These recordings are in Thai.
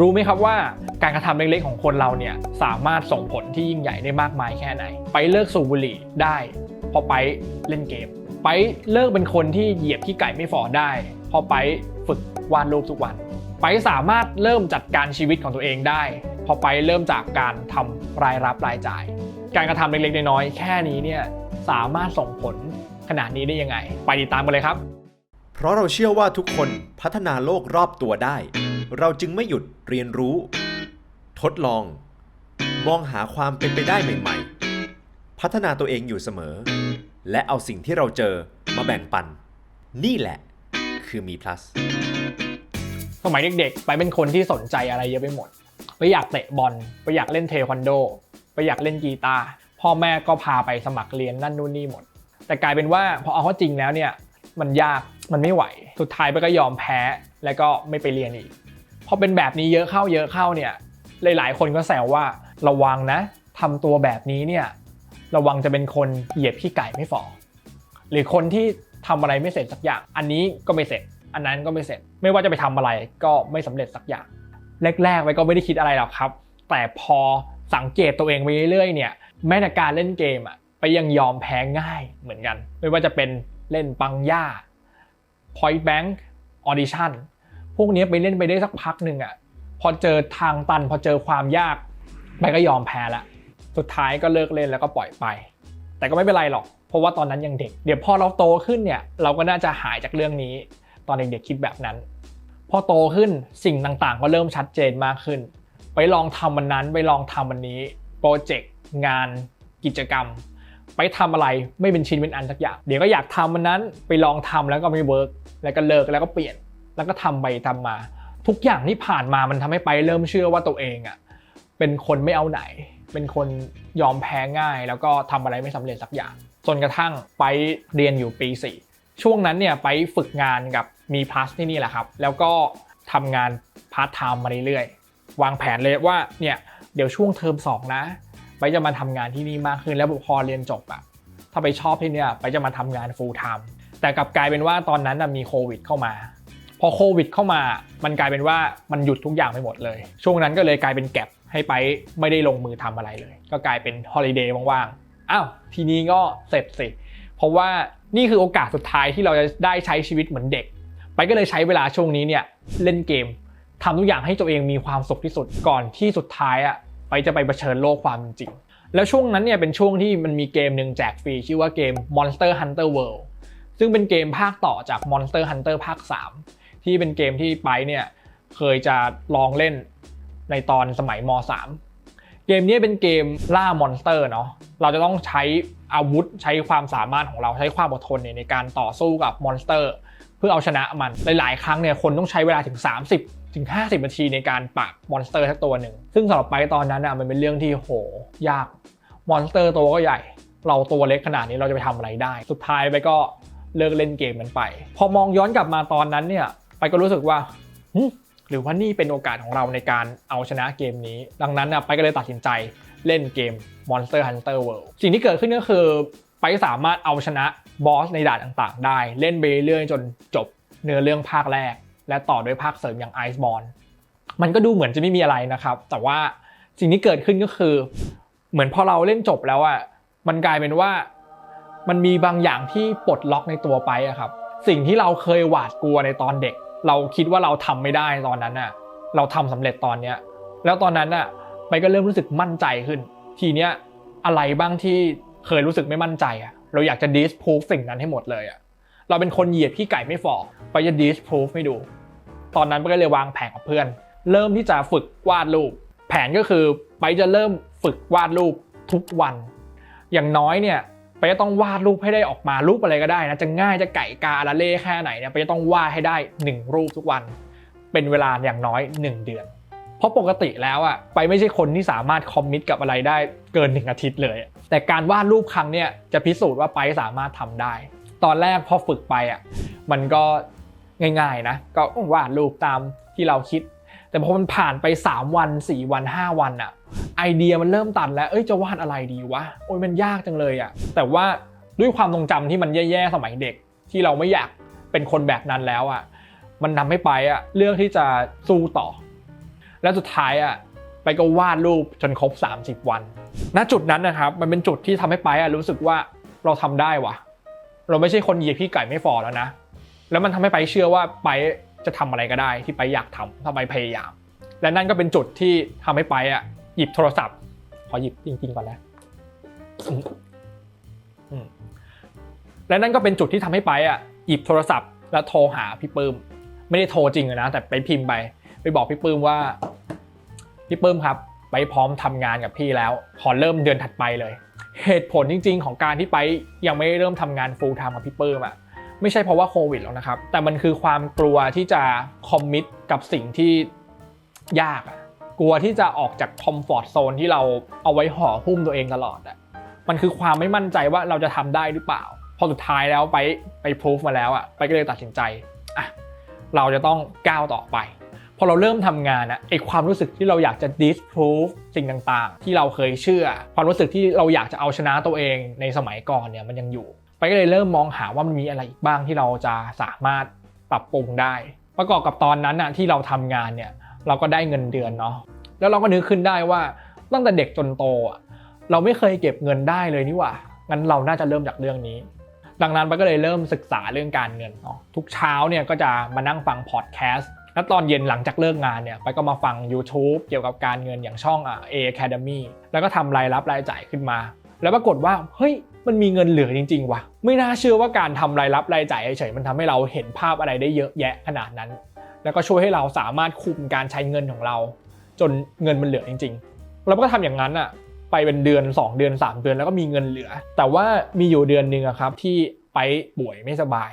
รู้ไหมครับว่าการกระทำเล็กๆของคนเราเนี่ยสามารถส่งผลที่ยิ่งใหญ่ได้มากมายแค่ไหน ไปเลิกสูบบุหรี่ได้พอไปเล่นเกม ไปเลิกเป็นคนที่เหยียบขี้ไก่ไม่ฝ่อได้ พอไปฝึกวาดรูปทุกวัน ไปสามารถเริ่มจัดการชีวิตของตัวเองได้ พอไปเริ่มจากการทำรายรับรายจ่าย การกระทำเล็กๆน้อยๆแค่นี้เนี่ยสามารถส่งผลขนาดนี้ได้ยังไง ไปติดตามกันเลยครับ เพราะเราเชื่อว่าทุกคนพัฒนาโลกรอบตัวได้ เราจึงไม่หยุดเรียนรู้ ทดลอง มองหาความเป็นไปได้ใหม่ๆ พัฒนาตัวเองอยู่เสมอ และเอาสิ่งที่เราเจอมาแบ่งปัน นี่แหละคือมี plus สมัยเด็กๆ ไปเป็นคนที่สนใจอะไรเยอะไปหมด ไปอยากเตะบอล ไปอยากเล่นเทควันโด ไปอยากเล่นกีตาร์ พ่อแม่ก็พาไปสมัครเรียนนั่นนู่นนี่หมด แต่กลายเป็นว่าพอเอาเข้าจริงแล้วเนี่ย มันยาก มันไม่ไหว สุดท้ายไปก็ยอมแพ้ แล้วก็ไม่ไปเรียนอีก พอเป็นแบบนี้เยอะเข้าเยอะเข้าเนี่ย หลายๆ คนก็แซวว่าระวังนะทำตัวแบบนี้เนี่ยระวังจะเป็นคนเหยียบขี้ไก่ไม่ฝ่อหรือคนที่ทำอะไรไม่เสร็จสักอย่าง อันนี้ก็ไม่เสร็จ อันนั้นก็ไม่เสร็จ ไม่ว่าจะไปทำอะไรก็ไม่สำเร็จสักอย่าง แรกๆไว้ก็ไม่ได้คิดอะไรหรอกครับ แต่พอสังเกตตัวเองไปเรื่อยๆเนี่ยแม้แต่การเล่นเกมอะไปยังยอมแพ้ง่ายเหมือนกัน ไม่ว่าจะเป็นเล่นปังย่า point bank audition พวกนี้ไปเล่นไปได้สักพักหนึ่งอะพอเจอทางตันพอเจอความยากไปก็ยอมแพ้ละสุดท้ายก็เลิกเล่นแล้วก็ปล่อยไป แต่ก็ไม่เป็นไรหรอก เพราะว่าตอนนั้นยังเด็ก เดี๋ยวพอเราโตขึ้นเนี่ยเราก็น่าจะหายจากเรื่องนี้ ตอนเด็กๆคิดแบบนั้น พอโตขึ้นสิ่งต่างๆ ก็เริ่มชัดเจนมากขึ้น ไปลองทำมันนั้นไปลองทำวันนี้โปรเจกต์งาน กิจกรรม ไปทำอะไรไม่เป็นชิ้นเป็นอันสักอย่าง เดี๋ยวก็อยากทำมันนั้นไปลองทำแล้วก็ไม่เวิร์กแล้วก็เลิกแล้วก็เปลี่ยน แล้วก็ทำไปทำมา ทุกอย่างที่ผ่านมามันทำให้ไปเริ่มเชื่อว่าตัวเองอะเป็นคนไม่เอาไหน เป็นคนยอมแพ้ง่าย แล้วก็ทำอะไรไม่สำเร็จสักอย่าง จนกระทั่งไปเรียนอยู่ปี 4 ช่วงนั้นเนี่ยไปฝึกงานกับมีพลัสที่นี่แหละครับ แล้วก็ทำงานพาร์ทไทม์มาเรื่อยๆ วางแผนเลยว่าเนี่ยเดี๋ยวช่วงเทอม2นะ ไปจะมาทำงานที่นี่มากขึ้นแล้วพอเรียนจบอะถ้าไปชอบที่เนี่ยไปจะมาทำงาน full time แต่กลับกลายเป็นว่าตอนนั้นมีโควิดเข้ามา พอโควิดเข้ามา มันกลายเป็นว่ามันหยุดทุกอย่างไปหมดเลย ช่วงนั้นก็เลยกลายเป็นแก็บให้ไปไม่ได้ลงมือทำอะไรเลย ก็กลายเป็นฮอลิเดย์ว่างๆ อ้าว ทีนี้ก็เสร็จสิ เพราะว่านี่คือโอกาสสุดท้ายที่เราจะได้ใช้ชีวิตเหมือนเด็ก ไปก็เลยใช้เวลาช่วงนี้เนี่ยเล่นเกมทำทุกอย่างให้ตัวเองมีความสุขที่สุดก่อนที่สุดท้ายอะไปจะไปเผชิญโลกความจริง แล้วช่วงนั้นเนี่ยเป็นช่วงที่มันมีเกมหนึ่งแจกฟรีชื่อว่าเกม Monster Hunter World ซึ่งเป็นเกมภาคต่อจาก Monster Hunter ภาค 3 ที่เป็นเกมที่ไปเนี่ยเคยจะลองเล่นในตอนสมัยม .3 เกมนี้เป็นเกมล่ามอนสเตอร์เนาะเราจะต้องใช้อาวุธใช้ความสามารถของเราใช้ความอดทนเนี่ยในการต่อสู้กับมอนสเตอร์เพื่อเอาชนะมันหลาย ๆ ครั้งเนี่ยคนต้องใช้เวลาถึง 30 ถึง 50 นาทีในการปราบมอนสเตอร์ทักตัวหนึ่ง ซึ่งสำหรับไปตอนนั้นอะมันเป็นเรื่องที่โหยากมอนสเตอร์ตัวก็ใหญ่ เราตัวเล็กขนาดนี้เราจะไปทำอะไรได้ สุดท้ายไปก็เลิกเล่นเกมมันไป พอมองย้อนกลับมาตอนนั้นเนี่ย ไปก็รู้สึกว่าหรือว่านี่เป็นโอกาสของเราในการเอาชนะเกมนี้ ดังนั้นนะไปก็เลยตัดสินใจเล่นเกม Monster Hunter World สิ่งที่เกิดขึ้นก็คือ ไปสามารถเอาชนะบอสในด่านต่างๆ ได้ เล่นไปเรื่อยจนจบเนื้อเรื่องภาคแรก และต่อด้วยภาคเสริมอย่าง Iceborne มันก็ดูเหมือนจะไม่มีอะไรนะครับ แต่ว่าสิ่งที่เกิดขึ้นก็คือ เหมือนพอเราเล่นจบแล้วอะมันกลายเป็นว่ามันมีบางอย่างที่ปลดล็อกในตัวไปอะครับ สิ่งที่เราเคยหวาดกลัวในตอนเด็ก เราคิดว่าเราทำไม่ได้ตอนนั้นน่ะ เราทำสำเร็จตอนเนี้ย แล้วตอนนั้นน่ะไปก็เริ่มรู้สึกมั่นใจขึ้น ทีเนี้ยอะไรบ้างที่เคยรู้สึกไม่มั่นใจอะ เราอยากจะดิสพูฟสิ่งนั้นให้หมดเลยอะ เราเป็นคนเหยียบขี้ไก่ไม่ฝ่อไปจะดิสพูฟให้ดู ตอนนั้นไปก็เลยวางแผนกับเพื่อน เริ่มที่จะฝึกวาดรูป แผนก็คือไปจะเริ่มฝึกวาดรูปทุกวัน อย่างน้อยเนี่ย ไปจะต้องวาดรูปให้ได้ออกมารูปอะไรก็ได้นะจะง่ายจะไก่กาละเล่แค่ไหนเนี่ยไปจะต้องวาดให้ได้ 1 รูปทุกวัน เป็นเวลาอย่างน้อย 1 เดือน เพราะปกติแล้วอะไปไม่ใช่คนที่สามารถคอมมิตกับอะไรได้เกินหนึ่งอาทิตย์เลย แต่การวาดรูปครั้งเนี่ยจะพิสูจน์ว่าไปสามารถทำได้ ตอนแรกพอฝึกไปอะมันก็ง่ายๆนะก็วาดรูปตามที่เราคิด แต่พอมันผ่านไป 3 วัน 4 วัน 5 วันอะ ไอเดียมันเริ่มตันแล้วเอ้ยจะวาดอะไรดีวะโอ้ยมันยากจังเลยอะแต่ว่าด้วยความทรงจำที่มันแย่ๆสมัยเด็ก ที่เราไม่อยากเป็นคนแบบนั้นแล้วอะมันทำให้ไปอะเลือกที่จะสู้ต่อ แล้วสุดท้ายอะไปก็วาดรูปจนครบ 30 วัน ณ จุดนั้นนะครับ มันเป็นจุดที่ทำให้ไปอะรู้สึกว่าเราทำได้วะเราไม่ใช่คนเหยียบพี่ไก่ไม่ฟอแล้วนะ แล้วมันทำให้ไปเชื่อว่าไปจะทำอะไรก็ได้ ที่ไปอยากทำถ้าไปพยายาม และนั่นก็เป็นจุดที่ทำให้ไปอะ หยิบโทรศัพท์ ขอหยิบจริง ๆ ก่อนนะอืมอืมและนั่นก็เป็นจุดที่ทำให้ไปอะหยิบโทรศัพท์ แล้วโทรหาพี่ปื้ม ไม่ได้โทรจริงนะ แต่ไปพิมพ์ไป ไปบอกพี่ปื้มว่า พี่ปื้มครับ ไปพร้อมทำงานกับพี่แล้ว ขอเริ่มเดือนถัดไปเลย เหตุผลจริง ๆ ของการที่ไปยังไม่เริ่มทำงาน full time กับพี่ปื้มอะไม่ใช่เพราะว่าโควิดแล้วนะครับ แต่มันคือความกลัวที่จะคอมมิตกับสิ่งที่ยากอะ กลัวที่จะออกจากคอมฟอร์ทโซนที่เราเอาไว้ห่อหุ้มตัวเองตลอดอะมันคือความไม่มั่นใจว่าเราจะทำได้หรือเปล่า พอสุดท้ายแล้วไปไปพิสูจมาแล้วอะไปก็เลยตัดสินใจอะเราจะต้องก้าวต่อไป พอเราเริ่มทำงานอะไอความรู้สึกที่เราอยากจะ disprove สิ่งต่างๆ ที่เราเคยเชื่อ ความรู้สึกที่เราอยากจะเอาชนะตัวเองในสมัยก่อนเนี่ยมันยังอยู่ ไปก็เลยเริ่มมองหาว่ามันมีอะไรอีกบ้างที่เราจะสามารถปรับปรุงได้ ประกอบกับตอนนั้นอะที่เราทำงานเนี่ย เราก็ได้เงินเดือนเนาะแล้วเราก็นึกขึ้นได้ว่าตั้งแต่เด็กจนโตอะเราไม่เคยเก็บเงินได้เลยนี่หว่างั้นเราน่าจะเริ่มจากเรื่องนี้ ดังนั้นไปก็เลยเริ่มศึกษาเรื่องการเงินเนาะทุกเช้าเนี่ยก็จะมานั่งฟังพอดแคสต์แล้วตอนเย็นหลังจากเลิกงานเนี่ยไปก็มาฟัง YouTube เกี่ยวกับการเงินอย่างช่องอะ A Academy แล้วก็ทำรายรับรายจ่ายขึ้นมา แล้วปรากฏว่าเฮ้ยมันมีเงินเหลือจริง ๆว่ะไม่น่าเชื่อว่าการทำรายรับรายจ่ายเฉยๆมันทำให้เราเห็นภาพอะไรได้เยอะแยะขนาดนั้น แล้วก็ช่วยให้เราสามารถคุมการใช้เงินของเรา จนเงินมันเหลือจริง ๆ เราก็ทำอย่างนั้นอะไปเป็นเดือน 2 เดือน 3 เดือนแล้วก็มีเงินเหลือ แต่ว่ามีอยู่เดือนหนึ่งครับที่ไปป่วยไม่สบาย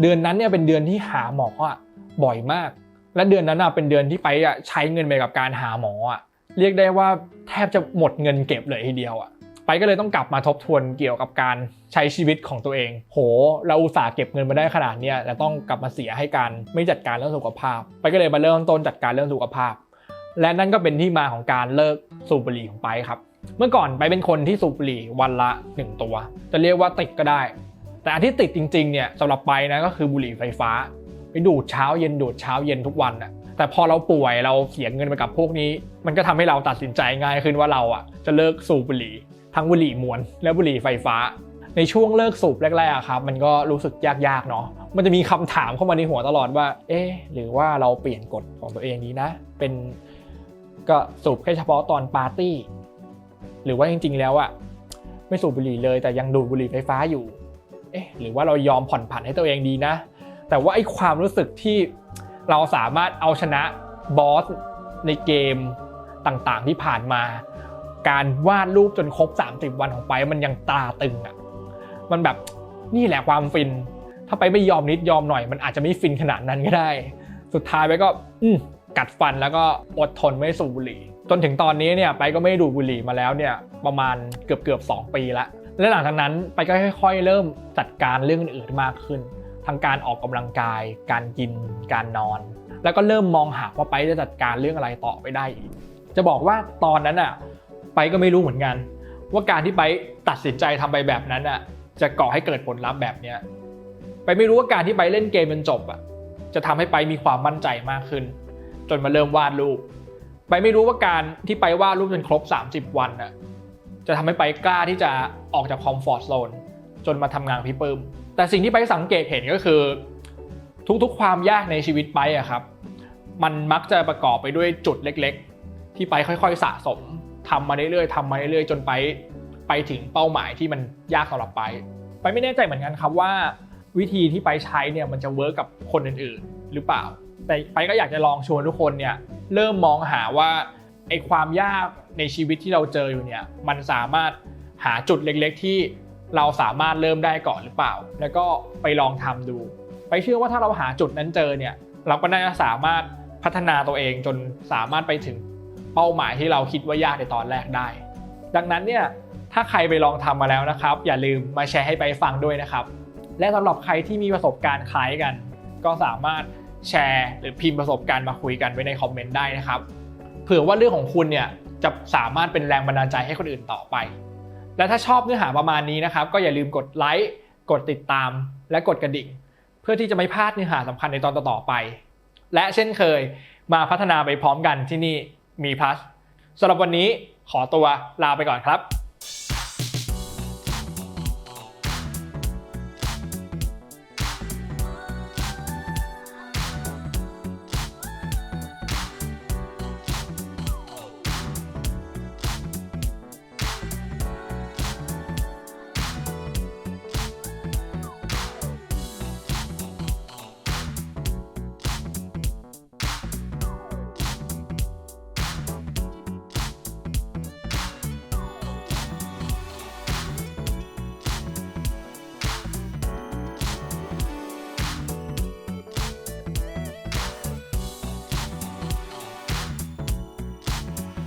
เดือนนั้นเนี่ยเป็นเดือนที่หาหมออะบ่อยมาก และเดือนนั้นอะเป็นเดือนที่ไปอะใช้เงินไปกับการหาหมออะเรียกได้ว่าแทบจะหมดเงินเก็บเลยทีเดียวอะ ไปก็เลยต้องกลับมาทบทวนเกี่ยวกับการใช้ชีวิตของตัวเอง โห เราอุตส่าห์เก็บเงินมาได้ขนาดนี้แล้วต้องกลับมาเสียให้การไม่จัดการเรื่องสุขภาพ ไปก็เลยมาเริ่มต้นจัดการเรื่องสุขภาพ และนั่นก็เป็นที่มาของการเลิกสูบบุหรี่ของไปครับ เมื่อก่อนไปเป็นคนที่สูบบุหรี่วันละ 1 ตัว จะเรียกว่าติดก็ได้ แต่อันที่ติดจริงๆเนี่ยสำหรับไปนะก็คือบุหรี่ไฟฟ้าไปดูดเช้าเย็นดูดเช้าเย็นทุกวันอะแต่พอเราป่วยเราเสียเงินไปกับพวกนี้ มันก็ทำให้เราตัดสินใจง่ายขึ้นว่าเราอะจะเลิกสูบบุหรี่ ทั้งบุหรี่มวน และบุหรี่ไฟฟ้า ในช่วงเลิกสูบแรกๆอะครับมันก็รู้สึกยากๆเนาะมันจะมีคำถามเข้ามาในหัวตลอดว่า เอ๊ะหรือว่าเราเปลี่ยนกฎของตัวเองดีนะ เป็นก็สูบแค่เฉพาะตอนปาร์ตี้ หรือว่าจริงๆแล้วอะไม่สูบบุหรี่เลย แต่ยังดูดบุหรี่ไฟฟ้าอยู่ เอ๊ะหรือว่าเรายอมผ่อนผันให้ตัวเองดีนะ แต่ว่าไอ้ความรู้สึกที่เราสามารถเอาชนะบอสในเกมต่างๆที่ผ่านมา การวาดรูปจนครบ 30 วันของไปมันยังตาตึงอะมันแบบนี่แหละความฟิน ถ้าไปไม่ยอมนิดยอมหน่อย มันอาจจะไม่ฟินขนาดนั้นก็ได้ สุดท้ายไปก็อืกัดฟันแล้วก็อดทนไม่สูบบุหรี่ จนถึงตอนนี้เนี่ยไปก็ไม่ดูบุหรี่มาแล้วเนี่ยประมาณเกือบเกือบสองปีละและหลังจากนั้นไปก็ค่อยๆ เริ่มจัดการเรื่องอื่นมากขึ้นทั้งการออกกำลังกาย การกิน การนอน แล้วก็เริ่มมองหาว่าไปจะจัดการเรื่องอะไรต่อไปได้อีก จะบอกว่าตอนนั้นอะ ไปก็ไม่รู้เหมือนกัน ว่าการที่ไปตัดสินใจทำไปแบบนั้นอะจะก่อให้เกิดผลลัพธ์แบบเนี้ยไปไม่รู้ว่าการที่ไปเล่นเกมจนจบอะจะทำให้ไปมีความมั่นใจมากขึ้น จนมาเริ่มวาดรูป ไปไม่รู้ว่าการที่ไปวาดรูปจนครบ 30 วันน่ะจะทำให้ไปกล้าที่จะออกจากคอมฟอร์ทโซนจนมาทำงานพี่ปื้ม แต่สิ่งที่ไปสังเกตเห็นก็คือ ทุกๆความยากในชีวิตไปอะครับ มันมักจะประกอบไปด้วยจุดเล็ก ๆ ที่ไปค่อยๆสะสม ทำมาเรื่อยๆทำมาเรื่อยๆ จนไปไปถึงเป้าหมายที่มันยากสำหรับไป ไปไม่แน่ใจเหมือนกันครับว่า วิธีที่ไปใช้เนี่ยมันจะเวิร์กกับคนอื่นๆ หรือเปล่า แต่ไปก็อยากจะลองชวนทุกคนเนี่ยเริ่มมองหาว่าไอ้ความยากในชีวิตที่เราเจออยู่เนี่ยมันสามารถหาจุดเล็กๆที่เราสามารถเริ่มได้ก่อนหรือเปล่า แล้วก็ไปลองทำดู ไปเชื่อว่าถ้าเราหาจุดนั้นเจอเนี่ยเราก็น่าจะสามารถพัฒนาตัวเองจนสามารถไปถึง เป้าหมายที่เราคิดว่ายากในตอนแรกได้ ดังนั้นเนี่ยถ้าใครไปลองทำมาแล้วนะครับ อย่าลืมมาแชร์ให้ไปฟังด้วยนะครับ และสำหรับใครที่มีประสบการณ์คล้ายกัน ก็สามารถแชร์หรือพิมพ์ประสบการณ์มาคุยกันไว้ในคอมเมนต์ได้นะครับเผื่อว่าเรื่องของคุณเนี่ยจะสามารถเป็นแรงบันดาลใจให้คนอื่นต่อไป และถ้าชอบเนื้อหาประมาณนี้นะครับ ก็อย่าลืมกดไลค์กดติดตาม และกดกระดิ่ง เพื่อที่จะไม่พลาดเนื้อหาสำคัญในตอนต่อๆไป และเช่นเคย มาพัฒนาไปพร้อมกันที่นี่ มีพัสสำหรับวันนี้ขอตัวลาไปก่อนครับ